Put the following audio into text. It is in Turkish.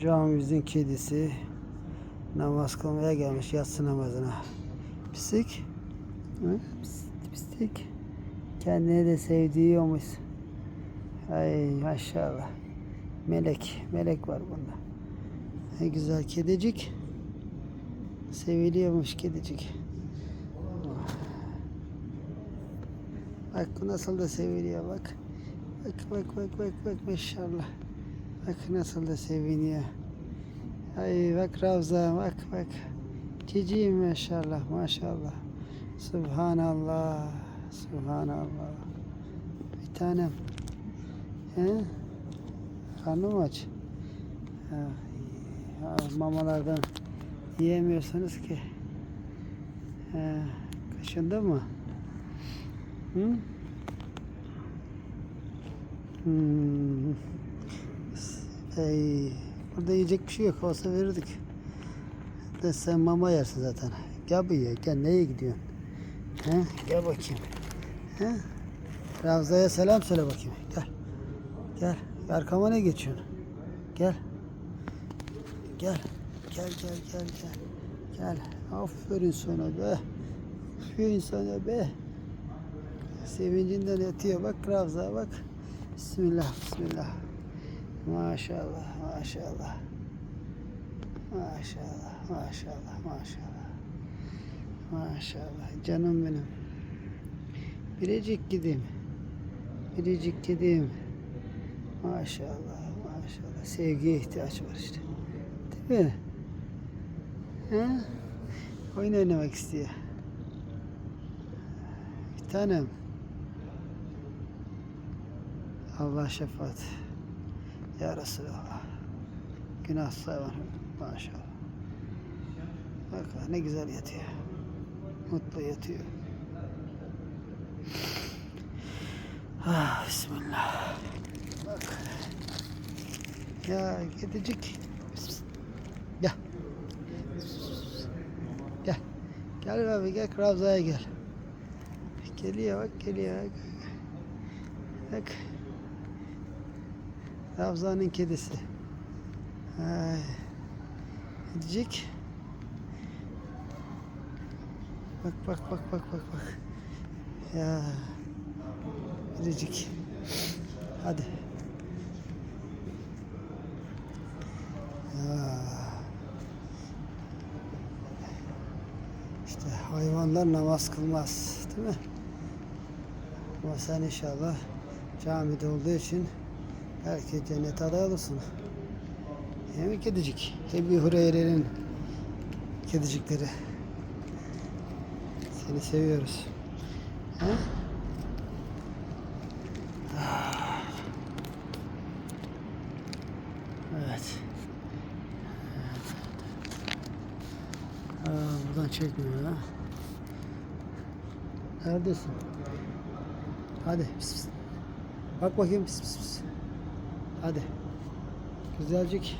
Camimizin kedisi namaz kılmaya gelmiş yatsı namazına. Pislik. Hı? Pis- Pislik. Kendine de sevdiği olmuş. Ay maşallah. Melek. Melek var bunda. Ne güzel kedicik. Seviliyormuş kedicik. Bak bu nasıl da seviliyor bak. Bak bak bak bak bak maşallah. Bak nasıl da seviniyor. Ay bak Ravza bak bak. Cici maşallah maşallah. Subhanallah. Subhanallah. Bir tanem. He? Karnım aç. Ha, ya mamalardan yiyemiyorsunuz ki. He, kaşındı mı? Hı? Hmm. Ey, burada yiyecek bir şey yok. Olsa verirdik. De sen mama yersin zaten. Gel buraya. Gel neye gidiyorsun? He? Gel bakayım. He? Ravza'ya selam söyle bakayım. Gel. Gel. Arkama ne geçiyorsun? Gel. Gel. Gel gel gel gel. Gel. Aferin sana be. Aferin sana be. Sevincinden yatıyor. Bak Ravza bak. Bismillah, bismillah. Maşallah, maşallah. Maşallah, maşallah, maşallah. Maşallah. Canım benim. Biricik gideyim. Biricik gideyim. Maşallah, maşallah. Sevgiye ihtiyaç var işte. Değil mi? He? Oyun oynamak istiyor. Bir tanem. Allah şefaat. Ya Resulallah. Günah sayman. Maşallah. Bak ne güzel yatıyor. Mutlu yatıyor. Ah, Bismillah. Bak. Ya kedicik. Gel. Gel. Gel abi gel Ravza'ya gel. Geliyor bak geliyor. Bak. Ravza'nın kedisi. Ay. Bak bak bak bak bak bak. Ya. Kedicik. Hadi. İşte hayvanlar namaz kılmaz, değil mi? Ama sen inşallah camide olduğu için belki cennet aday olursun. Değil mi kedicik? Ebu Hureyre'nin kedicikleri. Seni seviyoruz. He? Ah. Evet. Aa, buradan çekmiyor ha. Neredesin? Hadi. Pis pis. Bak bakayım pis pis pis. Hadi. Güzelcik.